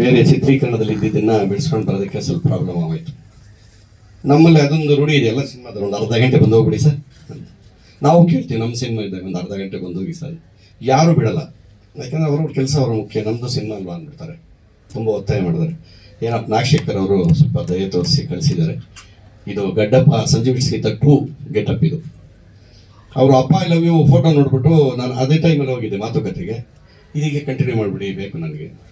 ಬೇರೆ ಚಿತ್ರೀಕರಣದಲ್ಲಿ ಇದ್ದಿದ್ದನ್ನ ಬಿಡಿಸ್ಕೊಂಡು ಬರೋದಕ್ಕೆ ಸ್ವಲ್ಪ ಪ್ರಾಬ್ಲಮ್ ಆಗೋಯ್ತು. ನಮ್ಮಲ್ಲಿ ಅದೊಂದು ರೂಢಿ ಇದೆಯಲ್ಲ ಸಿನಿಮಾದ ಒಂದು ಅರ್ಧ ಗಂಟೆ ಬಂದು ಹೋಗ್ಬಿಡಿ ಸರ್ ನಾವು ಕೇಳ್ತೀವಿ ನಮ್ಮ ಸಿನಿಮಾ ಇದ್ದಾಗ ಒಂದು ಅರ್ಧ ಗಂಟೆ ಬಂದು ಹೋಗಿ ಸರ್. ಯಾರು ಬಿಡಲ್ಲ. ಯಾಕಂದ್ರೆ ಅವ್ರವ್ರ ಕೆಲಸ ಅವ್ರ ಮುಖ್ಯ. ನಮ್ಮದು ಸಿನಿಮಾ ಅಲ್ವಾ ಅಂದ್ಬಿಡ್ತಾರೆ. ತುಂಬ ಒತ್ತಾಯ ಮಾಡಿದ್ದಾರೆ. ಏನಪ್ಪ, ನಾಗಶೇಖರ್ ಅವರು ಸ್ವಲ್ಪ ದಯ ತೋರಿಸಿ ಕಳಿಸಿದ್ದಾರೆ. ಇದು ಗಡ್ಡಪ್ಪ, ಸಂಜೀವ್ ಗೀತ ಟೂ ಗೆಟಪ್ ಇದು. ಅವರು ಅಪ್ಪ ಐ ಲವ್ ಯು ಫೋಟೋ ನೋಡ್ಬಿಟ್ಟು ನಾನು ಅದೇ ಟೈಮಲ್ಲಿ ಹೋಗಿದ್ದೆ ಮಾತುಕತೆಗೆ. ಇದೀಗ ಕಂಟಿನ್ಯೂ ಮಾಡಿಬಿಡಿ, ಬೇಕು ನನಗೆ.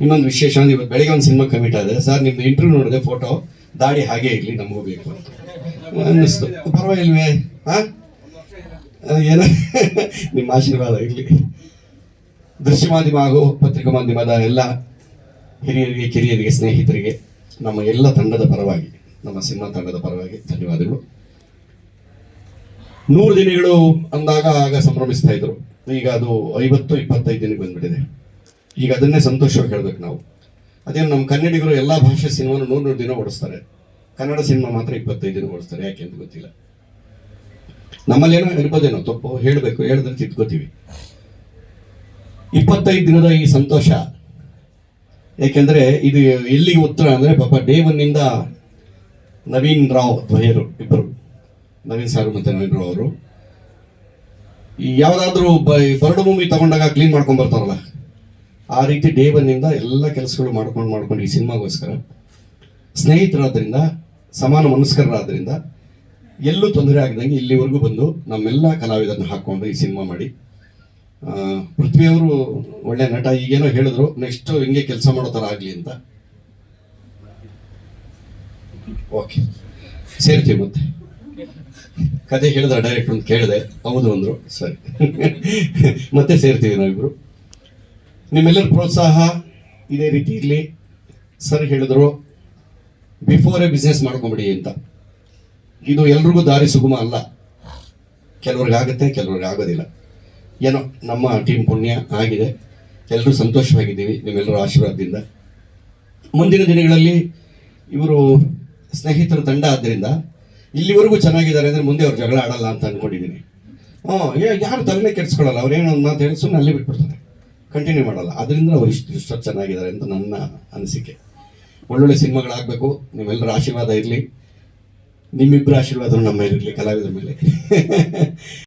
ಇನ್ನೊಂದು ವಿಶೇಷ ಅಂದ್ರೆ ಇವತ್ತು ಬೆಳಿಗ್ಗೆ ಒಂದು ಸಿನಿಮಾ ಕಮಿಟ್ ಆದ್ರೆ, ಸರ್ ನಿಮ್ದು ಇಂಟರ್ವ್ಯೂ ನೋಡಿದೆ ಫೋಟೋ ದಾಡಿ ಹಾಗೆ ಇರಲಿ, ನಮಗೂ ಬೇಕು ಅಂತ. ಅನ್ನಿಸ್ತು. ಪರವಾಗಿಲ್ವೇ? ಹಾ? ಏನ? ನಿಮ್ಮ ಆಶೀರ್ವಾದ ಇರಲಿ. ದೃಶ್ಯ ಮಾಧ್ಯಮ ಹಾಗೂ ಪತ್ರಿಕಾ ಮಾಧ್ಯಮದ ಎಲ್ಲ ಹಿರಿಯರಿಗೆ, ಕಿರಿಯರಿಗೆ, ಸ್ನೇಹಿತರಿಗೆ, ನಮ್ಮ ಎಲ್ಲ ತಂಡದ ಪರವಾಗಿ, ನಮ್ಮ ಸಿನಿಮಾ ತಂಡದ ಪರವಾಗಿ ಧನ್ಯವಾದಗಳು. ನೂರು ದಿನಗಳು ಅಂದಾಗ ಆಗ ಸಂಭ್ರಮಿಸ್ತಾ ಇದ್ರು. ಈಗ ಅದು ಐವತ್ತು, ಇಪ್ಪತ್ತೈದು ದಿನಕ್ಕೆ ಬಂದ್ಬಿಟ್ಟಿದೆ. ಈಗ ಅದನ್ನೇ ಸಂತೋಷವಾಗಿ ಹೇಳ್ಬೇಕು ನಾವು. ಅದೇನು ನಮ್ಮ ಕನ್ನಡಿಗರು ಎಲ್ಲ ಭಾಷೆ ಸಿನಿಮಾನು ನೂರು ನೂರು ದಿನ ಓಡಿಸ್ತಾರೆ. ಕನ್ನಡ ಸಿನಿಮಾ ಮಾತ್ರ ಇಪ್ಪತ್ತೈದು ದಿನ ಓಡಿಸ್ತಾರೆ, ಯಾಕೆ ಅಂತ ಗೊತ್ತಿಲ್ಲ. ನಮ್ಮಲ್ಲೇನೋ ಇರ್ಬೋದೇನೋ, ತಪ್ಪು ಹೇಳಬೇಕು, ಹೇಳಿದ್ರೆ ತಿದ್ಕೋತೀವಿ. ಇಪ್ಪತ್ತೈದು ದಿನದ ಈ ಸಂತೋಷ, ಏಕೆಂದರೆ ಇದು ಎಲ್ಲಿಗೆ ಉತ್ತರ ಅಂದ್ರೆ ಪಾಪ ಡೇ ಒನ್ನಿಂದ ನವೀನ್ ರಾವ್ ಧ್ವಯರು ಇಬ್ಬರು ನವೀನ್ ಸಾರು ಮತ್ತೆ ನವೀನ್ ರಾವ್ ಅವರು, ಈ ಯಾವ್ದಾದ್ರು ಬರಡು ಭೂಮಿ ತಗೊಂಡಾಗ ಕ್ಲೀನ್ ಮಾಡ್ಕೊಂಡ್ ಬರ್ತಾರಲ್ಲ ಆ ರೀತಿ ಡೇ ಒನ್ನಿಂದ ಎಲ್ಲ ಕೆಲಸಗಳು ಮಾಡ್ಕೊಂಡು ಮಾಡ್ಕೊಂಡು ಈ ಸಿನಿಮಾಗೋಸ್ಕರ ಸ್ನೇಹಿತರಾದ್ರಿಂದ, ಸಮಾನ ಮನಸ್ಕರಾದ್ರಿಂದ ಎಲ್ಲೂ ತೊಂದರೆ ಆಗದಂಗೆ ಇಲ್ಲಿವರೆಗೂ ಬಂದು ನಮ್ಮೆಲ್ಲ ಕಲಾವಿದರನ್ನ ಹಾಕ್ಕೊಂಡು ಈ ಸಿನಿಮಾ ಮಾಡಿ. ಪೃಥ್ವಿಯವರು ಒಳ್ಳೆ ನಟ, ಈಗೇನೋ ಹೇಳಿದ್ರು, ನೆಕ್ಸ್ಟ್ ಹಿಂಗೆ ಕೆಲಸ ಮಾಡೋ ಥರ ಆಗಲಿ ಅಂತ. ಓಕೆ. ಸೇರ್ತೀವಿ ಮತ್ತೆ. ಕತೆ ಹೇಳಿದ್ರೆ ಡೈರೆಕ್ಟ್ ಒಂದು ಕೇಳಿದೆ, ಹೌದು ಅಂದ್ರು. ಸರಿ. ಮತ್ತೆ ಸೇರ್ತೀವಿ ನಾವಿಬ್ರು. ನಿಮ್ಮೆಲ್ಲರ ಪ್ರೋತ್ಸಾಹ ಇದೇ ರೀತಿ ಇರಲಿ. ಸರ್ ಹೇಳಿದ್ರು ಬಿಫೋರೇ ಬಿಸ್ನೆಸ್ ಮಾಡ್ಕೊಂಬಿಡಿ ಅಂತ. ಇದು ಎಲ್ರಿಗೂ ದಾರಿ ಸುಗಮ ಅಲ್ಲ. ಕೆಲವ್ರಿಗೆ ಆಗುತ್ತೆ, ಕೆಲವ್ರಿಗೆ ಆಗೋದಿಲ್ಲ. ಏನೋ ನಮ್ಮ ಟೀಮ್ ಪುಣ್ಯ ಆಗಿದೆ. ಎಲ್ಲರೂ ಸಂತೋಷವಾಗಿದ್ದೀವಿ ನಿಮ್ಮೆಲ್ಲರ ಆಶೀರ್ವಾದದಿಂದ. ಮುಂದಿನ ದಿನಗಳಲ್ಲಿ ಇವರು ಸ್ನೇಹಿತರ ತಂಡ ಆದ್ದರಿಂದ ಇಲ್ಲಿವರೆಗೂ ಚೆನ್ನಾಗಿದ್ದಾರೆ ಅಂದರೆ ಮುಂದೆ ಅವ್ರು ಜಗಳ ಆಡಲ್ಲ ಅಂತ ಅಂದ್ಕೊಂಡಿದ್ದೀನಿ ಹ್ಞೂ ಯಾರು ತಲೆನೇ ಕೆಡಿಸ್ಕೊಳ್ಳಲ್ಲ ಅವ್ರೇನೋ ಒಂದು ಮಾತು ಹೇಳಿ ಸುಮ್ಮನೆ ಅಲ್ಲಿ ಬಿಟ್ಬಿಡ್ತಾರೆ. ಕಂಟಿನ್ಯೂ ಮಾಡಲ್ಲ. ಅದರಿಂದ ಅವ್ರು ಇಷ್ಟು ಇಷ್ಟೊತ್ತು ಚೆನ್ನಾಗಿದ್ದಾರೆ ಅಂತ ನನ್ನ ಅನಿಸಿಕೆ. ಒಳ್ಳೊಳ್ಳೆ ಸಿನಿಮಾಗಳಾಗಬೇಕು. ನಿಮ್ಮೆಲ್ಲರ ಆಶೀರ್ವಾದ ಇರಲಿ. ನಿಮ್ಮಿಬ್ಬರ ಆಶೀರ್ವಾದ ನಮ್ಮ ಇರಲಿ. ಕಲಾವಿದರ ಮೇಲೆ.